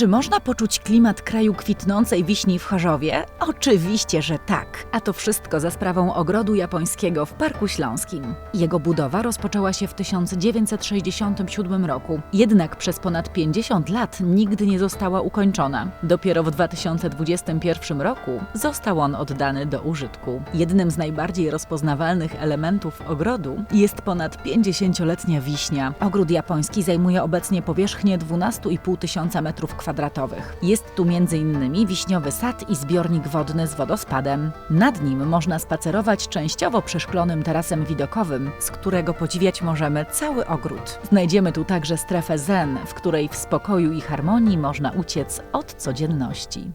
Czy można poczuć klimat kraju kwitnącej wiśni w Chorzowie? Oczywiście, że tak. A to wszystko za sprawą ogrodu japońskiego w Parku Śląskim. Jego budowa rozpoczęła się w 1967 roku, jednak przez ponad 50 lat nigdy nie została ukończona. Dopiero w 2021 roku został on oddany do użytku. Jednym z najbardziej rozpoznawalnych elementów ogrodu jest ponad 50-letnia wiśnia. Ogród japoński zajmuje obecnie powierzchnię 12,5 tysiąca metrów kwadratowych. Jest tu m.in. wiśniowy sad i zbiornik wodny z wodospadem. Nad nim można spacerować częściowo przeszklonym tarasem widokowym, z którego podziwiać możemy cały ogród. Znajdziemy tu także strefę zen, w której w spokoju i harmonii można uciec od codzienności.